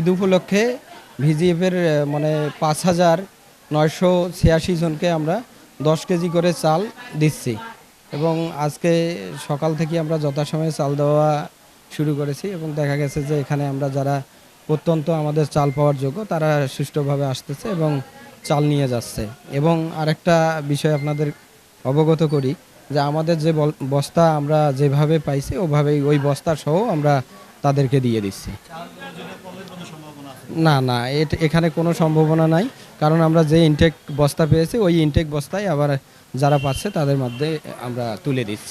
ঈদ উপলক্ষে ভিজিএফের মানে পাঁচ হাজার নয়শো ছিয়াশি জনকে আমরা দশ কেজি করে চাল দিচ্ছি। এবং আজকে সকাল থেকে আমরা যথাসময়ে চাল দেওয়া শুরু করেছি এবং দেখা গেছে যে এখানে আমরা যারা অত্যন্ত আমাদের চাল পাওয়ার যোগ্য, তারা সুষ্ঠুভাবে আসতেছে এবং চাল নিয়ে যাচ্ছে। এবং আরেকটা বিষয় আপনাদের অবগত করি যে আমাদের যে বস্তা আমরা যেভাবে পাইছি, ওভাবেই ওই বস্তা সহ আমরা তাদেরকে দিয়ে দিচ্ছি। না না এখানে কোনো সম্ভাবনা নাই। কারণ আমরা যে ইনটেক বস্তা পেয়েছি, ওই ইনটেক বস্তায় আবার যারা পাচ্ছে তাদের মধ্যে আমরা তুলে দিচ্ছি।